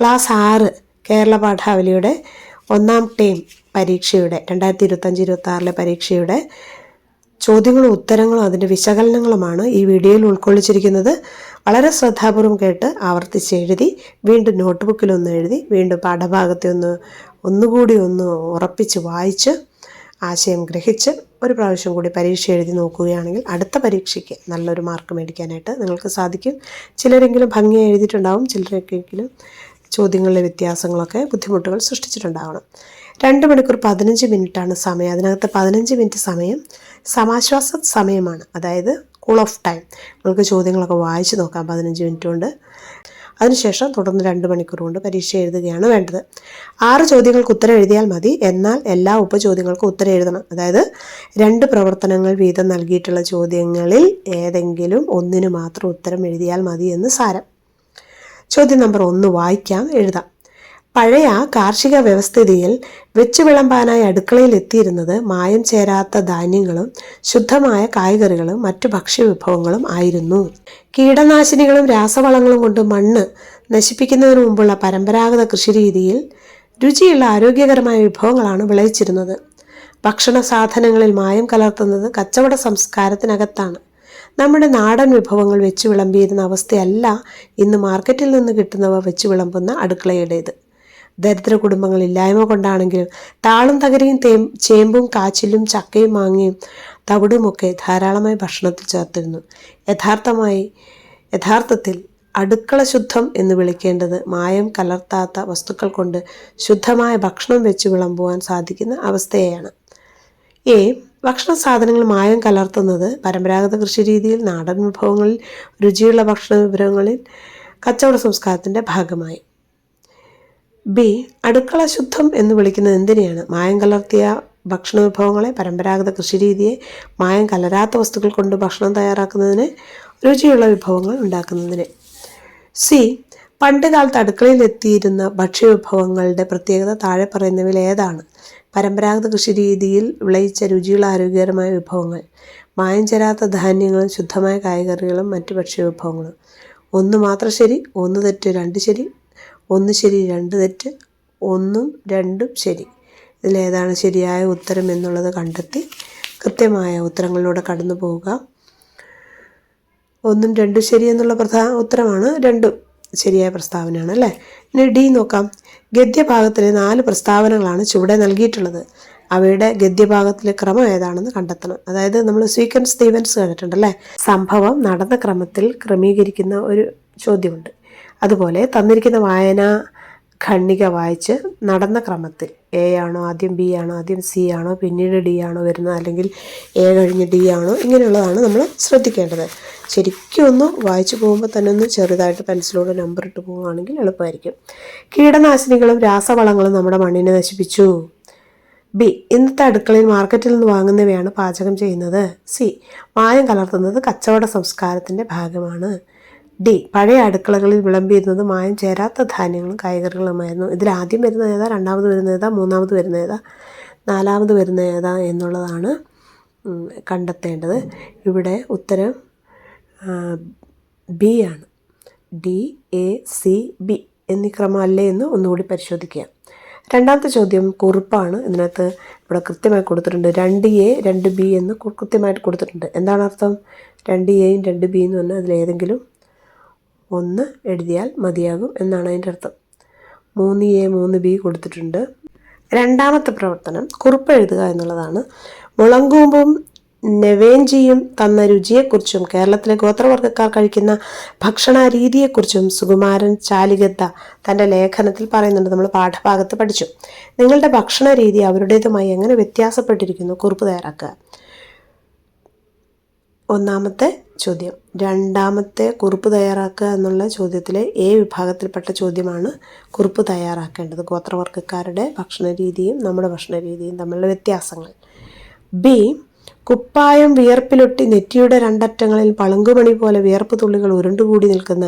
Class ആറ് കേരള പാഠാവലിയുടെ ഒന്നാം term പരീക്ഷയുടെ രണ്ടായിരത്തി ഇരുപത്തഞ്ച് ഇരുപത്തി പരീക്ഷയുടെ ചോദ്യങ്ങളും ഉത്തരങ്ങളും അതിന്റെ വിശകലനങ്ങളുമാണ് ഈ വീഡിയോയിൽ ഉൾക്കൊള്ളിച്ചിരിക്കുന്നത്. വളരെ ശ്രദ്ധാപൂർവം കേട്ട് ആവർത്തിച്ച് എഴുതി വീണ്ടും നോട്ട് ബുക്കിലൊന്ന് എഴുതി വീണ്ടും പാഠഭാഗത്തെ ഒന്ന് ഒന്നുകൂടി ഒന്ന് ഉറപ്പിച്ച് വായിച്ച് ആശയം ഗ്രഹിച്ച് ഒരു പ്രാവശ്യം കൂടി പരീക്ഷ എഴുതി നോക്കുകയാണെങ്കിൽ അടുത്ത പരീക്ഷയ്ക്ക് നല്ലൊരു മാർക്ക് മേടിക്കാനായിട്ട് നിങ്ങൾക്ക് സാധിക്കും. ചിലരെങ്കിലും ഭംഗിയായി എഴുതിയിട്ടുണ്ടാവും ചിലരൊക്കെങ്കിലും ചോദ്യങ്ങളിലെ വ്യത്യാസങ്ങളൊക്കെ ബുദ്ധിമുട്ടുകൾ സൃഷ്ടിച്ചിട്ടുണ്ടാവണം. രണ്ട് മണിക്കൂർ പതിനഞ്ച് മിനിറ്റാണ് സമയം. അതിനകത്ത് പതിനഞ്ച് മിനിറ്റ് സമയം സമാശ്വാസ സമയമാണ്. അതായത് കൂൾ ഓഫ് ടൈം നിങ്ങൾക്ക് ചോദ്യങ്ങളൊക്കെ വായിച്ചു നോക്കാം. പതിനഞ്ച് മിനിറ്റ് കൊണ്ട്. അതിനുശേഷം തുടർന്ന് രണ്ട് മണിക്കൂർ കൊണ്ട് പരീക്ഷ എഴുതുകയാണ് വേണ്ടത്. ആറ് ചോദ്യങ്ങൾക്ക് ഉത്തരം എഴുതിയാൽ മതി. എന്നാൽ എല്ലാ ഉപചോദ്യങ്ങൾക്കും ഉത്തരം എഴുതണം. അതായത് രണ്ട് പ്രവർത്തനങ്ങൾ വീതം നൽകിയിട്ടുള്ള ചോദ്യങ്ങളിൽ ഏതെങ്കിലും ഒന്നിന് മാത്രം ഉത്തരം എഴുതിയാൽ മതി എന്ന് സാരം. ചോദ്യം നമ്പർ ഒന്ന് വായിക്കാം എഴുതാം. പഴയ കാർഷിക വ്യവസ്ഥിതിയിൽ വെച്ച് വിളമ്പാനായി അടുക്കളയിൽ എത്തിയിരുന്നത് മായം ചേരാത്ത ധാന്യങ്ങളും ശുദ്ധമായ കായ്കറികളും മറ്റു ഭക്ഷ്യവിഭവങ്ങളും ആയിരുന്നു. കീടനാശിനികളും രാസവളങ്ങളും കൊണ്ട് മണ്ണ് നശിപ്പിക്കുന്നതിന് മുമ്പുള്ള പരമ്പരാഗത കൃഷിരീതിയിൽ രുചിയുള്ള ആരോഗ്യകരമായ വിഭവങ്ങളാണ് വിളയിച്ചിരുന്നത്. ഭക്ഷണ സാധനങ്ങളിൽ മായം കലർത്തുന്നത് കച്ചവട സംസ്കാരത്തിനകത്താണ്. നമ്മുടെ നാടൻ വിഭവങ്ങൾ വെച്ച് വിളമ്പിയിരുന്ന അവസ്ഥയല്ല ഇന്ന് മാർക്കറ്റിൽ നിന്ന് കിട്ടുന്നവ വെച്ച് വിളമ്പുന്ന അടുക്കളയുടേത്. ദരിദ്ര കുടുംബങ്ങൾ ഇല്ലായ്മ കൊണ്ടാണെങ്കിലും താളും തകരയും തേം ചേമ്പും കാച്ചിലും ചക്കയും മാങ്ങയും തവിടുമൊക്കെ ധാരാളമായി ഭക്ഷണത്തിൽ ചേർത്തിരുന്നു. യഥാർത്ഥമായി യഥാർത്ഥത്തിൽ അടുക്കള ശുദ്ധം എന്ന് വിളിക്കേണ്ടത് മായം കലർത്താത്ത വസ്തുക്കൾ കൊണ്ട് ശുദ്ധമായ ഭക്ഷണം വെച്ച് വിളമ്പുവാൻ സാധിക്കുന്ന അവസ്ഥയാണ് എ. ഭക്ഷണ സാധനങ്ങൾ മായം കലർത്തുന്നത് പരമ്പരാഗത കൃഷി രീതിയിൽ നാടൻ വിഭവങ്ങളിൽ രുചിയുള്ള ഭക്ഷണ വിഭവങ്ങളിൽ കച്ചവട സംസ്കാരത്തിന്റെ ഭാഗമായി. ബി അടുക്കള ശുദ്ധം എന്ന് വിളിക്കുന്നത് എന്തിനെയാണ്? മായം കലർത്തിയ ഭക്ഷണ വിഭവങ്ങളെ പരമ്പരാഗത കൃഷിരീതിയെ മായം കലരാത്ത വസ്തുക്കൾ കൊണ്ട് ഭക്ഷണം തയ്യാറാക്കുന്നതിന് രുചിയുള്ള വിഭവങ്ങൾ ഉണ്ടാക്കുന്നതിന്. സി പണ്ട് കാലത്ത് അടുക്കളയിൽ എത്തിയിരുന്ന ഭക്ഷ്യവിഭവങ്ങളുടെ പ്രത്യേകത താഴെ പറയുന്നവയിൽ ഏതാണ്? പരമ്പരാഗത കൃഷി രീതിയിൽ വിളയിച്ച രുചിയുള്ള ആരോഗ്യകരമായ വിഭവങ്ങൾ മായം ചേരാത്ത ധാന്യങ്ങളും ശുദ്ധമായ കായകറികളും മറ്റ് ഭക്ഷ്യവിഭവങ്ങളും. ഒന്ന് മാത്രം ശരി ഒന്ന് തെറ്റ് രണ്ട് ശരി. ഒന്ന് ശരി രണ്ട് തെറ്റ് ഒന്നും രണ്ടും ശരി. ഇതിലേതാണ് ശരിയായ ഉത്തരം എന്നുള്ളത് കണ്ടെത്തി കൃത്യമായ ഉത്തരങ്ങളിലൂടെ കടന്നു പോവുക ഒന്നും രണ്ടും ശരി എന്നുള്ള പ്രധാന ഉത്തരമാണ് രണ്ടും. ശരിയായ പ്രസ്താവനയാണ് അല്ലേ? ഇനി ഡി നോക്കാം. ഗദ്യഭാഗത്തിലെ നാല് പ്രസ്താവനകളാണ് ചുവടെ നൽകിയിട്ടുള്ളത്. അവയുടെ ഗദ്യഭാഗത്തിലെ ക്രമം ഏതാണെന്ന് കണ്ടെത്തണം. അതായത് നമ്മൾ സീക്വൻസ് തീവൻസ് കണ്ടിട്ടുണ്ടല്ലേ സംഭവം നടന്ന ക്രമത്തിൽ ക്രമീകരിക്കുന്ന ഒരു ചോദ്യമുണ്ട്. അതുപോലെ തന്നിരിക്കുന്ന വായന ഖണ്ണിക വായിച്ച് നടന്ന ക്രമത്തിൽ എ ആണോ ആദ്യം ബി ആണോ ആദ്യം സി ആണോ പിന്നീട് ഡി ആണോ വരുന്നത് അല്ലെങ്കിൽ എ കഴിഞ്ഞ് ഡി ആണോ ഇങ്ങനെയുള്ളതാണ് നമ്മൾ ശ്രദ്ധിക്കേണ്ടത്. ശരിക്കും ഒന്ന് വായിച്ചു പോകുമ്പോൾ തന്നെ ഒന്ന് ചെറുതായിട്ട് പെൻസിലോട് നമ്പർ ഇട്ട് പോവുകയാണെങ്കിൽ എളുപ്പമായിരിക്കും. കീടനാശിനികളും രാസവളങ്ങളും നമ്മുടെ മണ്ണിനെ നശിപ്പിച്ചു. ബി ഇന്നത്തെ അടുക്കളയിൽ മാർക്കറ്റിൽ നിന്ന് വാങ്ങുന്നവയാണ് പാചകം ചെയ്യുന്നത്. സി മായം കലർത്തുന്നത് കച്ചവട സംസ്കാരത്തിന്റെ ഭാഗമാണ്. ഡി പഴയ അടുക്കളകളിൽ വിളമ്പിയിരുന്നത് മായം ചേരാത്ത ധാന്യങ്ങളും കായ്കറികളുമായിരുന്നു ഇതിൽ ആദ്യം വരുന്ന ഏതാ? രണ്ടാമത് വരുന്ന ഏതാ? മൂന്നാമത് വരുന്ന ഏതാ? നാലാമത് വരുന്ന ഏതാ? എന്നുള്ളതാണ് കണ്ടെത്തേണ്ടത്. ഇവിടെ ഉത്തരം ബി ആണ്. ഡി എ സി ബി എന്നീ ക്രമമല്ലേ എന്ന് ഒന്നുകൂടി പരിശോധിക്കുക രണ്ടാമത്തെ ചോദ്യം കുറിപ്പാണ്. ഇതിനകത്ത് ഇവിടെ കൃത്യമായി കൊടുത്തിട്ടുണ്ട് രണ്ട് എ രണ്ട് ബി എന്ന് കൃത്യമായിട്ട് കൊടുത്തിട്ടുണ്ട്. എന്താണ് അർത്ഥം? രണ്ട് എയും രണ്ട് ബി എന്ന് പറഞ്ഞാൽ അതിലേതെങ്കിലും ഒന്ന് എഴുതിയാൽ മതിയാകും എന്നാണ് അതിന്റെ അർത്ഥം. മൂന്ന് എ മൂന്ന് ബി കൊടുത്തിട്ടുണ്ട്. രണ്ടാമത്തെ പ്രവർത്തനം കുറിപ്പ് എഴുതുക എന്നുള്ളതാണ്. മുളങ്കൂമ്പും നെവേഞ്ചിയും തന്ന രുചിയെക്കുറിച്ചും കേരളത്തിലെ ഗോത്രവർഗക്കാർ കഴിക്കുന്ന ഭക്ഷണ രീതിയെക്കുറിച്ചും സുകുമാരൻ ചാലികത്ത തന്റെ ലേഖനത്തിൽ പറയുന്നുണ്ട്. നമ്മൾ പാഠഭാഗത്ത് പഠിച്ചു. നിങ്ങളുടെ ഭക്ഷണ രീതി അവരുടേതുമായി എങ്ങനെ വ്യത്യാസപ്പെട്ടിരിക്കുന്നു? കുറിപ്പ് തയ്യാറാക്കുക. ഒന്നാമത്തെ ചോദ്യം. രണ്ടാമത്തെ കുറിപ്പ് തയ്യാറാക്കുക എന്നുള്ള ചോദ്യത്തിലെ ഏ വിഭാഗത്തിൽപ്പെട്ട ചോദ്യമാണ് കുറിപ്പ് തയ്യാറാക്കേണ്ടത്. ഗോത്രവർഗക്കാരുടെ ഭക്ഷണ രീതിയും നമ്മുടെ ഭക്ഷണ രീതിയും തമ്മിലുള്ള വ്യത്യാസങ്ങൾ. ബി കുപ്പായം വിയർപ്പിലൊട്ടി നെറ്റിയുടെ രണ്ടറ്റങ്ങളിൽ പളുങ്കുമണി പോലെ വിയർപ്പ് തുള്ളികൾ ഉരുണ്ടുകൂടി നിൽക്കുന്ന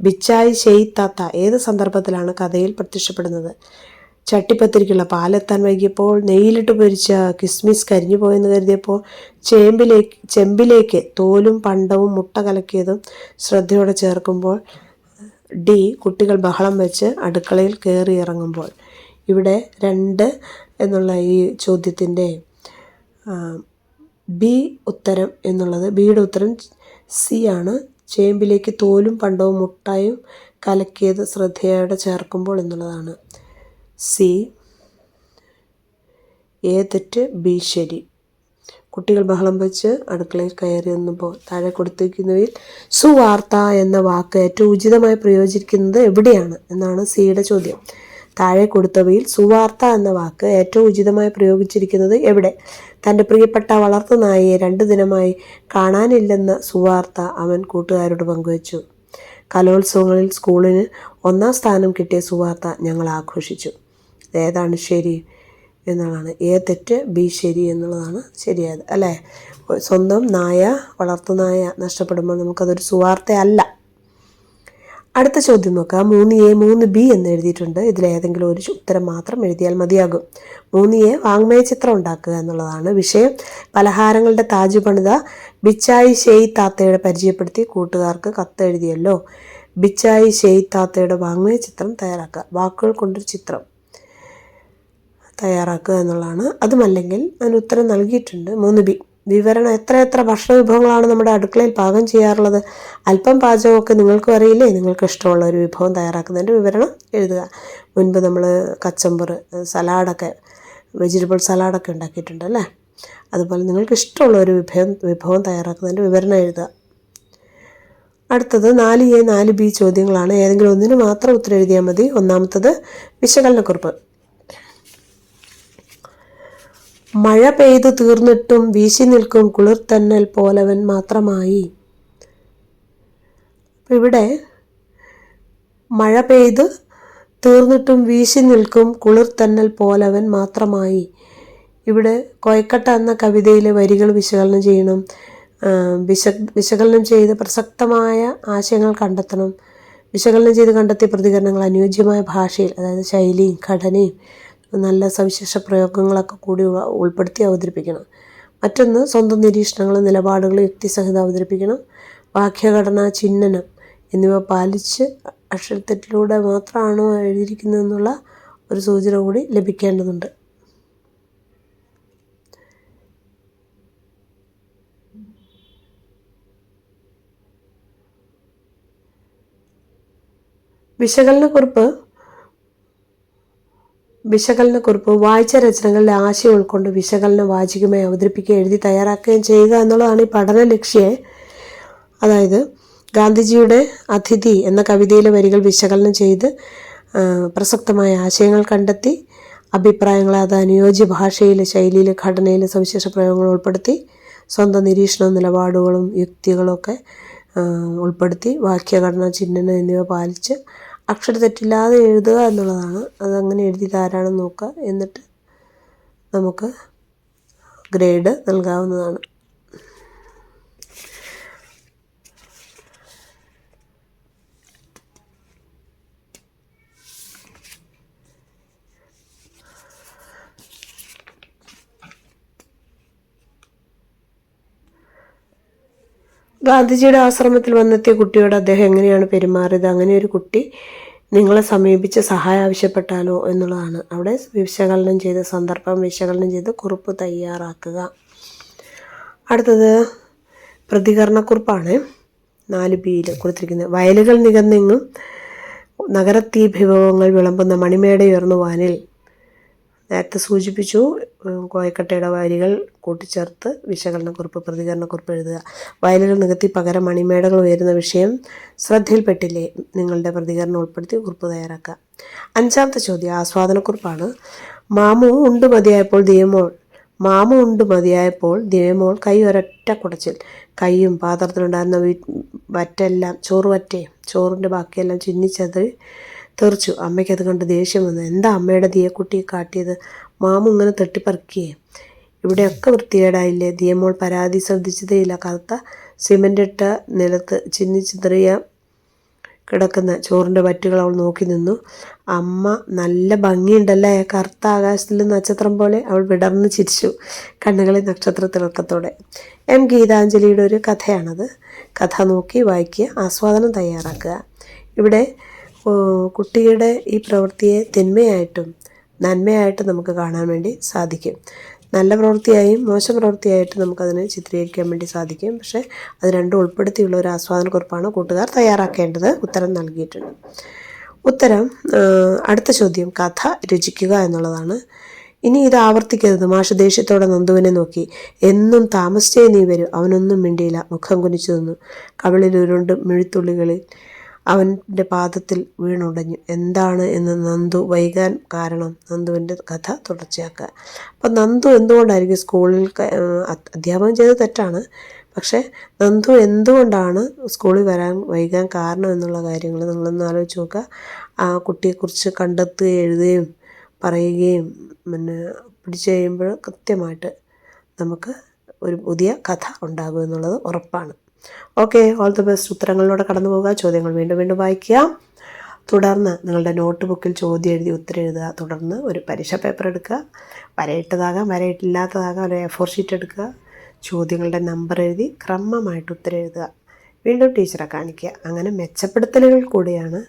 ബിച്ചായി ഷെയ്ത്താത്ത ഏത് സന്ദർഭത്തിലാണ് കഥയിൽ പ്രത്യക്ഷപ്പെടുന്നത്? ചട്ടിപ്പത്തിരിക്കുള്ള പാലെത്താൻ വൈകിയപ്പോൾ നെയ്യിലിട്ട് പൊരിച്ച കിസ്മിസ് കരിഞ്ഞു പോയെന്ന് കരുതിയപ്പോൾ ചേമ്പിലേക്ക് ചെമ്പിലേക്ക് തോലും പണ്ടവും മുട്ട കലക്കിയതും ശ്രദ്ധയോടെ ചേർക്കുമ്പോൾ ഡി കുട്ടികൾ ബഹളം വെച്ച് അടുക്കളയിൽ കയറി ഇറങ്ങുമ്പോൾ. ഇവിടെ രണ്ട് എന്നുള്ള ഈ ചോദ്യത്തിന്റെ ബി ഉത്തരം എന്നുള്ളത്. ബിയുടെ ഉത്തരം സി ആണ്. ചേമ്പിലേക്ക് തോലും പണ്ടവും മുട്ടായും കലക്കിയത് ശ്രദ്ധയോടെ ചേർക്കുമ്പോൾ എന്നുള്ളതാണ്. സി. എ തെറ്റ് ബി ശരി. കുട്ടികൾ ബഹളം വെച്ച് അടുക്കളയിൽ കയറി നിന്നപ്പോൾ താഴെ കൊടുത്തിരിക്കുന്നവയിൽ സുവാർത്ത എന്ന വാക്ക് ഏറ്റവും ഉചിതമായി പ്രയോജിക്കുന്നത് എവിടെയാണ്? എന്നാണ് സിയുടെ ചോദ്യം. താഴെ കൊടുത്തവയിൽ സുവാർത്ത എന്ന വാക്ക് ഏറ്റവും ഉചിതമായി പ്രയോഗിച്ചിരിക്കുന്നത് എവിടെ? തന്റെ പ്രിയപ്പെട്ട വളർത്തു നായയെ രണ്ടു ദിനമായി കാണാനില്ലെന്ന സുവാർത്ത അവൻ കൂട്ടുകാരോട് പങ്കുവച്ചു. കലോത്സവങ്ങളിൽ സ്കൂളിന് ഒന്നാം സ്ഥാനം കിട്ടിയ സുവാർത്ത ഞങ്ങൾ ആഘോഷിച്ചു. ഏതാണ് ശരി എന്നുള്ളതാണ്. എ തെറ്റ് ബി ശരി എന്നുള്ളതാണ് ശരിയായത്. അല്ലേ? സ്വന്തം നായ വളർത്തു നായ നഷ്ടപ്പെടുമ്പോൾ നമുക്കതൊരു സുവാർത്തയല്ല. അടുത്ത ചോദ്യം നോക്കാം. മൂന്ന് എ മൂന്ന് ബി എന്ന് എഴുതിയിട്ടുണ്ട്. ഇതിൽ ഏതെങ്കിലും ഒരു ഉത്തരം മാത്രം എഴുതിയാൽ മതിയാകും. മൂന്ന് എ വാങ്മയ ചിത്രം ഉണ്ടാക്കുക എന്നുള്ളതാണ് വിഷയം. പലഹാരങ്ങളുടെ താജ് പണിത ബിച്ചായി ഷെയ് താത്തയുടെ പരിചയപ്പെടുത്തി കൂട്ടുകാർക്ക് കത്ത് എഴുതിയല്ലോ ബിച്ചായി ഷെയ് താത്തയുടെ വാങ്മയ ചിത്രം തയ്യാറാക്കുക. വാക്കുകൾ കൊണ്ടൊരു ചിത്രം തയ്യാറാക്കുക എന്നുള്ളതാണ്. അതുമല്ലെങ്കിൽ അതിന് ഉത്തരം നൽകിയിട്ടുണ്ട് മൂന്ന് ബി. വിവരണം എത്ര എത്ര ഭക്ഷണ വിഭവങ്ങളാണ് നമ്മുടെ അടുക്കളയിൽ പാകം ചെയ്യാറുള്ളത്? അല്പം പാചകമൊക്കെ നിങ്ങൾക്കും അറിയില്ലേ? നിങ്ങൾക്ക് ഇഷ്ടമുള്ള ഒരു വിഭവം തയ്യാറാക്കുന്നതിന്റെ വിവരണം എഴുതുക. മുൻപ് നമ്മൾ കച്ചമ്പർ സലാഡൊക്കെ വെജിറ്റബിൾ സലാഡൊക്കെ ഉണ്ടാക്കിയിട്ടുണ്ട് അല്ലേ? അതുപോലെ നിങ്ങൾക്ക് ഇഷ്ടമുള്ള ഒരു വിഭവം വിഭവം തയ്യാറാക്കുന്നതിന്റെ വിവരണം എഴുതുക. അടുത്തത് നാല് എ നാല് ബി ചോദ്യങ്ങളാണ്. ഏതെങ്കിലും ഒന്നിന് മാത്രം ഉത്തരം എഴുതിയാൽ മതി. ഒന്നാമത്തത് വിശകലനക്കുറിപ്പ്. മഴ പെയ്തു തീർന്നിട്ടും വീശി നിൽക്കും കുളിർത്തന്നൽ പോലവൻ മാത്രമായി. ഇവിടെ മഴ പെയ്ത് തീർന്നിട്ടും വീശി നിൽക്കും കുളിർത്തന്നൽ പോലവൻ മാത്രമായി. ഇവിടെ കോയക്കട്ട എന്ന കവിതയിലെ വരികൾ വിശകലനം ചെയ്യണം. വിശ വിശകലനം ചെയ്ത് പ്രസക്തമായ ആശയങ്ങൾ കണ്ടെത്തണം. വിശകലനം ചെയ്ത് കണ്ടെത്തിയ പ്രതികരണങ്ങൾ അനുയോജ്യമായ ഭാഷയിൽ അതായത് ശൈലിയും ഘടനയും നല്ല സവിശേഷ പ്രയോഗങ്ങളൊക്കെ കൂടി ഉൾപ്പെടുത്തി അവതരിപ്പിക്കണം. മറ്റൊന്ന് സ്വന്തം നിരീക്ഷണങ്ങളും നിലപാടുകളും യുക്തിസഹിതം അവതരിപ്പിക്കണം. വാക്യഘടന ചിഹ്നനം എന്നിവ പാലിച്ച് അക്ഷരത്തെറ്റിലൂടെ മാത്രമാണോ എഴുതിയിരിക്കുന്നതെന്നുള്ള ഒരു സൂചന കൂടി ലഭിക്കേണ്ടതുണ്ട്. വിശകലനക്കുറിപ്പ് വിശകലനക്കുറിപ്പ് വായിച്ച രചനകളുടെ ആശയം ഉൾക്കൊണ്ട് വിശകലനം വാചികമായി അവതരിപ്പിക്കുകയും എഴുതി തയ്യാറാക്കുകയും ചെയ്യുക എന്നുള്ളതാണ് ഈ പഠന ലക്ഷ്യം. അതായത് ഗാന്ധിജിയുടെ അതിഥി എന്ന കവിതയിലെ വരികൾ വിശകലനം ചെയ്ത് പ്രസക്തമായ ആശയങ്ങൾ കണ്ടെത്തി അഭിപ്രായങ്ങളെ അത് അനുയോജ്യ ഭാഷയിലെ ശൈലിയിലെ ഘടനയിലെ സവിശേഷ പ്രയോഗങ്ങൾ ഉൾപ്പെടുത്തി സ്വന്തം നിരീക്ഷണവും നിലപാടുകളും യുക്തികളും ഒക്കെ ഉൾപ്പെടുത്തി വാക്യഘടന ചിഹ്നനം എന്നിവ പാലിച്ച് അക്ഷരത്തെറ്റില്ലാതെ എഴുതുക എന്നുള്ളതാണ്. അതങ്ങനെ എഴുതിയത് ആരാണെന്ന് നോക്കുക. എന്നിട്ട് നമുക്ക് ഗ്രേഡ് നൽകാവുന്നതാണ്. ഗാന്ധിജിയുടെ ആശ്രമത്തിൽ വന്നെത്തിയ കുട്ടിയോട് അദ്ദേഹം എങ്ങനെയാണ് പെരുമാറിയത്? അങ്ങനെ ഒരു കുട്ടി നിങ്ങളെ സമീപിച്ച് സഹായം ആവശ്യപ്പെട്ടാലോ എന്നുള്ളതാണ്. അവിടെ വിശകലനം ചെയ്ത് സന്ദർഭം വിശകലനം ചെയ്ത് കുറിപ്പ് തയ്യാറാക്കുക. അടുത്തത് പ്രതികരണക്കുറിപ്പാണ്. നാല് ബിയിൽ കൊടുത്തിരിക്കുന്നത്. വയലുകൾ നികന്നെങ്ങും നഗരത്തീ വിഭവങ്ങൾ വിളമ്പുന്ന മണിമേടയുയർന്നു വാനിൽ നേരത്തെ സൂചിപ്പിച്ചു കോയക്കട്ടയുടെ വരികൾ കൂട്ടിച്ചേർത്ത് പ്രതികരണ പ്രതികരണക്കുറിപ്പ് എഴുതുക. വയലുകൾ നികത്തി പകരം മണിമേടകൾ ഉയരുന്ന വിഷയം ശ്രദ്ധയിൽപ്പെട്ടില്ലേ? നിങ്ങളുടെ പ്രതികരണം ഉൾപ്പെടുത്തി കുറിപ്പ് തയ്യാറാക്കുക. അഞ്ചാമത്തെ ചോദ്യം ആസ്വാദനക്കുറിപ്പാണ് മാമു ഉണ്ട് മതിയായപ്പോൾ ദിയമോൾ മാമു ഉണ്ട് മതിയായപ്പോൾ ദിയമോൾ കൈ ഒരൊറ്റ കുടച്ചിൽ. കൈയും പാത്രത്തിലുണ്ടായിരുന്ന വറ്റെല്ലാം ചോറ് വറ്റേ. ചോറിന്റെ ബാക്കിയെല്ലാം ചിന്നിച്ചത് തെറിച്ചു. അമ്മയ്ക്കത് കണ്ട് ദേഷ്യം വന്നു. എന്താ അമ്മയുടെ ദിയക്കുട്ടിയെ കാട്ടിയത്? മാമു ഇങ്ങനെ തട്ടിപ്പറിക്കുകയെ. ഇവിടെയൊക്കെ വൃത്തികേടായില്ലേ? ദിയമോൾ പരാതി ശ്രദ്ധിച്ചതേയില്ല. കറുത്ത സിമന്റ് ഇട്ട നിലത്ത് ചിന്നിച്ചിതറിയ കിടക്കുന്ന ചോറിന്റെ വറ്റുകൾ അവൾ നോക്കി നിന്നു. അമ്മ നല്ല ഭംഗിയുണ്ടല്ലേ? കറുത്ത ആകാശത്തിൽ നക്ഷത്രം പോലെ അവൾ വിടർന്ന് ചിരിച്ചു. കണ്ണുകളെ നക്ഷത്ര തിളക്കത്തോടെ. എം ഗീതാഞ്ജലിയുടെ ഒരു കഥയാണത്. കഥ നോക്കി വായിക്കുക ആസ്വാദനം തയ്യാറാക്കുക. ഇവിടെ കുട്ടിയുടെ ഈ പ്രവൃത്തിയെ തിന്മയായിട്ടും നന്മയായിട്ടും നമുക്ക് കാണാൻ വേണ്ടി സാധിക്കും. നല്ല പ്രവൃത്തിയായും മോശം പ്രവൃത്തിയായിട്ടും നമുക്കതിനെ ചിത്രീകരിക്കാൻ വേണ്ടി സാധിക്കും. പക്ഷേ അത് രണ്ടും ഉൾപ്പെടുത്തിയുള്ള ഒരു ആസ്വാദനക്കുറിപ്പാണ് കൂട്ടുകാർ തയ്യാറാക്കേണ്ടത് ഉത്തരം നൽകിയിട്ടുണ്ട്. ഉത്തരം അടുത്ത ചോദ്യം കഥ രചിക്കുക എന്നുള്ളതാണ്. ഇനി ഇത് ആവർത്തിക്കരുത്. മാഷ് ദേഷ്യത്തോടെ നന്ദുവിനെ നോക്കി. എന്നും താമസിച്ചേ നീ വരും. അവനൊന്നും മിണ്ടിയില്ല. മുഖം കുനിച്ചു നിന്നു. കവിളിൽ ഉരുണ്ട് മിഴുത്തുള്ളികളിൽ അവന്റെ പാദത്തിൽ വീണുടഞ്ഞു. എന്താണ് എന്ന് നന്ദു വൈകാൻ കാരണം? നന്ദുവിന്റെ കഥ തുടർച്ചയാക്കുക. അപ്പം നന്ദു എന്തുകൊണ്ടായിരിക്കും സ്കൂളിൽ അധ്യാപനം ചെയ്തത് തെറ്റാണ്. പക്ഷേ നന്ദു എന്തുകൊണ്ടാണ് സ്കൂളിൽ വരാൻ വൈകാൻ കാരണം എന്നുള്ള കാര്യങ്ങൾ നിങ്ങളൊന്ന് ആലോചിച്ച് നോക്കുക. ആ കുട്ടിയെക്കുറിച്ച് കണ്ടെത്തുകയും എഴുതുകയും പറയുകയും പിന്നെ പിടിച്ചു കഴിയുമ്പോൾ കൃത്യമായിട്ട് നമുക്ക് ഒരു പുതിയ കഥ ഉണ്ടാകും എന്നുള്ളത് ഉറപ്പാണ്. ഓക്കെ ഓൾ ദി ബെസ്റ്റ് ഉത്തരങ്ങളിലൂടെ കടന്നു പോകുക ചോദ്യങ്ങൾ വീണ്ടും വീണ്ടും വായിക്കുക. തുടർന്ന് നിങ്ങളുടെ നോട്ട് ബുക്കിൽ ചോദ്യം എഴുതി ഉത്തരം എഴുതുക. തുടർന്ന് ഒരു പരീക്ഷ പേപ്പർ എടുക്കുക. വരയിട്ടതാകാം വരയിട്ടില്ലാത്തതാകാം. ഒരു എ ഫോർ ഷീറ്റ് എടുക്കുക. ചോദ്യങ്ങളുടെ നമ്പർ എഴുതി ക്രമമായിട്ട് ഉത്തരം എഴുതുക. വീണ്ടും ടീച്ചറെ കാണിക്കുക. അങ്ങനെ മെച്ചപ്പെടുത്തലുകൾ കൂടിയാണ്.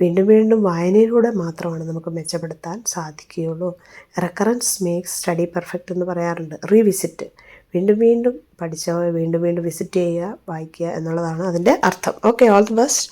വീണ്ടും വീണ്ടും വായനയിലൂടെ മാത്രമാണ് നമുക്ക് മെച്ചപ്പെടുത്താൻ സാധിക്കുകയുള്ളൂ. റെക്കറൻസ് മേക്സ് സ്റ്റഡി പെർഫെക്റ്റ് എന്ന് പറയാറുണ്ട്. റീവിസിറ്റ് വീണ്ടും വീണ്ടും പഠിച്ചവ വീണ്ടും വീണ്ടും വിസിറ്റ് ചെയ്യുക വായിക്കുക എന്നുള്ളതാണ് അതിന്റെ അർത്ഥം. Okay all the best